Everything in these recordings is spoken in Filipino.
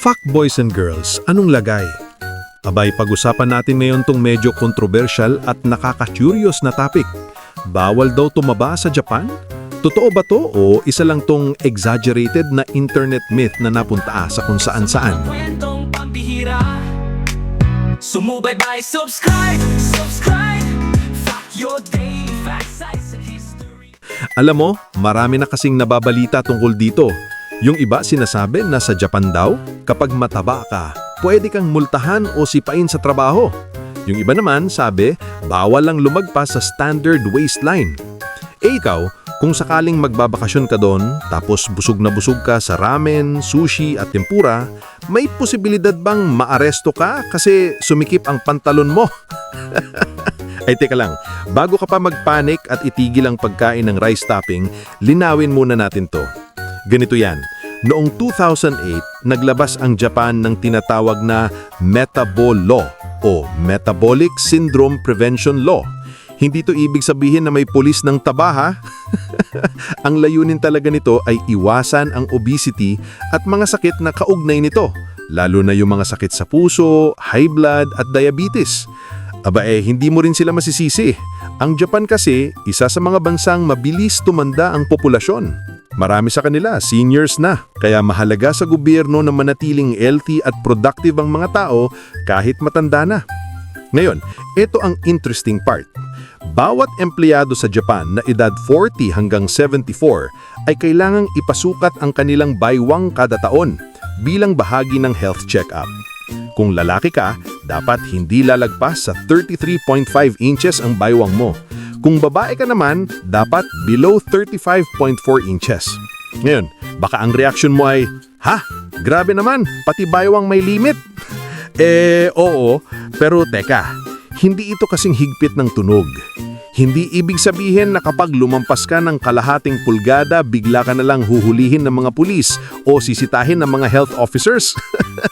Fuck boys and girls, anong lagay? Abay, pag-usapan natin ngayon tong medyo controversial at nakaka-curious na topic. Bawal daw tumaba sa Japan? Totoo ba to o isa lang tong exaggerated na internet myth na napunta sa kung saan-saan? Pambihira Sumubaybay, subscribe, subscribe Fact your day, fact size and history Alam mo, marami na kasing nababalita tungkol dito. Yung iba sinasabi na sa Japan daw, kapag mataba ka, pwede kang multahan o sipain sa trabaho. Yung iba naman sabi, bawal lang lumagpas sa standard waistline. Eh ikaw, kung sakaling magbabakasyon ka doon, tapos busog na busog ka sa ramen, sushi at tempura, may posibilidad bang maaresto ka kasi sumikip ang pantalon mo? Ay teka lang, bago ka pa magpanik at itigil ang pagkain ng rice topping, linawin muna natin to. Ganito yan, noong 2008, naglabas ang Japan ng tinatawag na Metabol Law o Metabolic Syndrome Prevention Law. Hindi to ibig sabihin na may pulis ng tabaha. ang layunin talaga nito ay iwasan ang obesity at mga sakit na kaugnay nito, lalo na yung mga sakit sa puso, high blood at diabetes. Aba eh, hindi mo rin sila masisisi. Ang Japan kasi, isa sa mga bansang mabilis tumanda ang populasyon. Marami sa kanila, seniors na, kaya mahalaga sa gobyerno na manatiling healthy at productive ang mga tao kahit matanda na. Ngayon, ito ang interesting part. Bawat empleyado sa Japan na edad 40 hanggang 74 ay kailangang ipasukat ang kanilang baywang kada taon bilang bahagi ng health check-up. Kung lalaki ka, dapat hindi lalagpas sa 33.5 inches ang baywang mo. Kung babae ka naman, dapat below 35.4 inches. Ngayon, baka ang reaction mo ay, Ha? Grabe naman, pati baywang may limit. Eh, oo, pero teka, hindi ito kasing higpit ng tunog. Hindi ibig sabihin na kapag lumampas ka ng kalahating pulgada, bigla ka na lang huhulihin ng mga pulis o sisitahin ng mga health officers.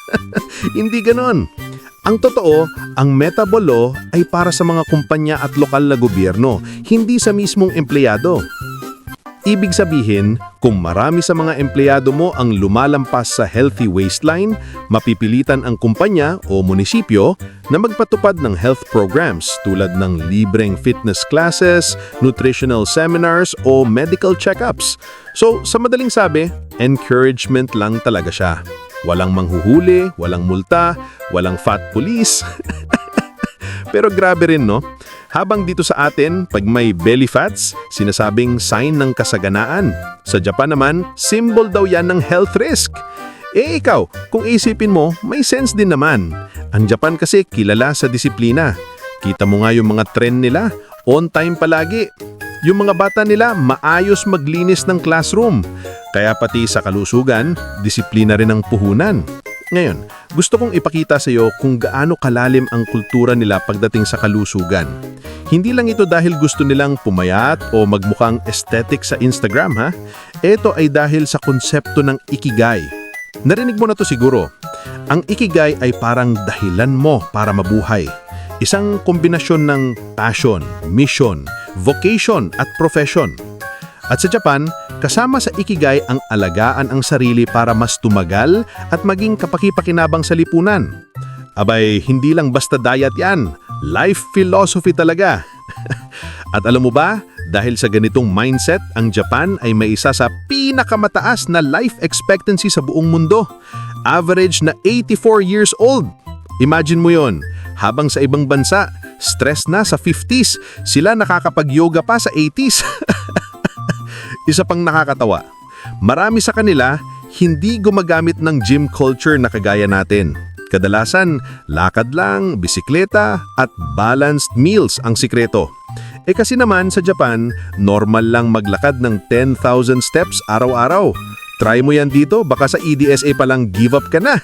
hindi ganon. Ang totoo, ang metabolo ay para sa mga kumpanya at lokal na gobyerno, hindi sa mismong empleyado. Ibig sabihin, kung marami sa mga empleyado mo ang lumalampas sa healthy waistline, mapipilitan ang kumpanya o munisipyo na magpatupad ng health programs tulad ng libreng fitness classes, nutritional seminars o medical checkups. So, sa madaling sabi, encouragement lang talaga siya. Walang manghuhuli, walang multa, walang fat police. Pero grabe rin, no? Habang dito sa atin, pag may belly fats, sinasabing sign ng kasaganaan. Sa Japan naman, symbol daw yan ng health risk. Eh ikaw, kung isipin mo, may sense din naman. Ang Japan kasi kilala sa disiplina. Kita mo nga yung mga trend nila, on time palagi. Yung mga bata nila, maayos maglinis ng classroom. Kaya pati sa kalusugan, disiplina rin ang puhunan. Ngayon, gusto kong ipakita sa iyo kung gaano kalalim ang kultura nila pagdating sa kalusugan. Hindi lang ito dahil gusto nilang pumayat o magmukhang aesthetic sa Instagram ha. Ito ay dahil sa konsepto ng ikigai. Narinig mo na to siguro. Ang ikigai ay parang dahilan mo para mabuhay. Isang kombinasyon ng passion, mission, vocation at profession. At sa Japan, kasama sa Ikigai ang alagaan ang sarili para mas tumagal at maging kapakipakinabang sa lipunan. Abay, hindi lang basta diet yan. Life philosophy talaga. at alam mo ba, dahil sa ganitong mindset, ang Japan ay may isa sa pinakamataas na life expectancy sa buong mundo. Average na 84 years old. Imagine mo yon, habang sa ibang bansa, stress na sa 50s, sila nakakapag-yoga pa sa 80s. Isa pang nakakatawa, marami sa kanila hindi gumagamit ng gym culture na kagaya natin. Kadalasan, lakad lang, bisikleta at balanced meals ang sikreto. Eh kasi naman sa Japan, normal lang maglakad ng 10,000 steps araw-araw. Try mo yan dito, baka sa EDSA pa lang give up ka na.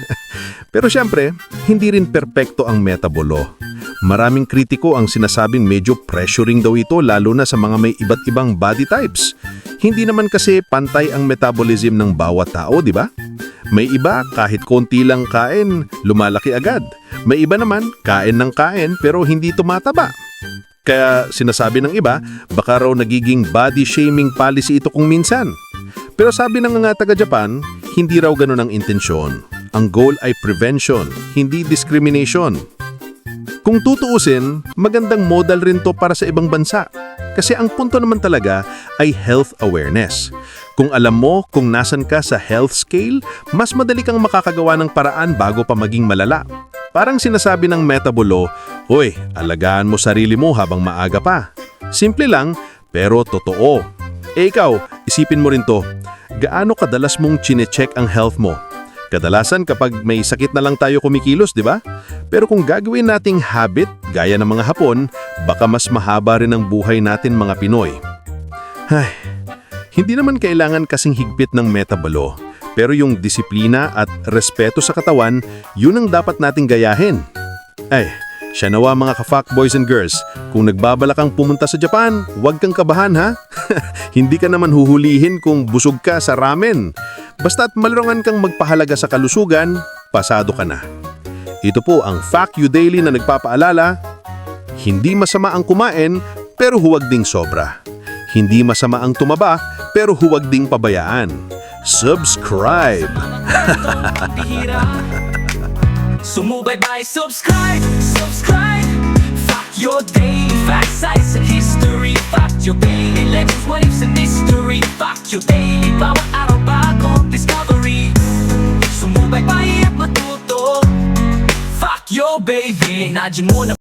Pero syempre, hindi rin perpekto ang metabolo. Maraming kritiko ang sinasabing medyo pressuring daw ito lalo na sa mga may iba't ibang body types. Hindi naman kasi pantay ang metabolism ng bawat tao, di ba? May iba kahit konti lang kain, lumalaki agad. May iba naman kain ng kain pero hindi tumataba. Kaya sinasabi ng iba, baka raw nagiging body shaming policy ito kung minsan. Pero sabi ng mga taga-Japan, hindi raw ganun ang intensyon. Ang goal ay prevention, hindi discrimination. Kung tutuusin, magandang model rin to para sa ibang bansa. Kasi ang punto naman talaga ay health awareness. Kung alam mo kung nasan ka sa health scale, mas madali kang makakagawa ng paraan bago pa maging malala. Parang sinasabi ng metabolo, Hoy, alagaan mo sarili mo habang maaga pa. Simple lang, pero totoo. Eh ikaw, isipin mo rin to. Gaano kadalas mong chinecheck ang health mo? Kadalasan kapag may sakit na lang tayo kumikilos, di ba? Pero kung gagawin nating habit, gaya ng mga Hapon, baka mas mahaba rin ang buhay natin mga Pinoy. Ay, hindi naman kailangan kasing higpit ng metabolo. Pero yung disiplina at respeto sa katawan, yun ang dapat nating gayahin. Ay, siya nawa mga ka-fuck boys and girls, kung nagbabala kang pumunta sa Japan, huwag kang kabahan ha. Hindi ka naman huhulihin kung busog ka sa ramen. Basta't malungan kang magpahalaga sa kalusugan, pasado ka na. Ito po ang Fact You Daily na nagpapaalala, hindi masama ang kumain, pero huwag ding sobra. Hindi masama ang tumaba, pero huwag ding pabayaan. Subscribe! Sumubaybay, subscribe, subscribe Fact your daily facts, size and history Fact your daily legends, what ifs and mystery Fact your daily, bawat baby, nadyan mo na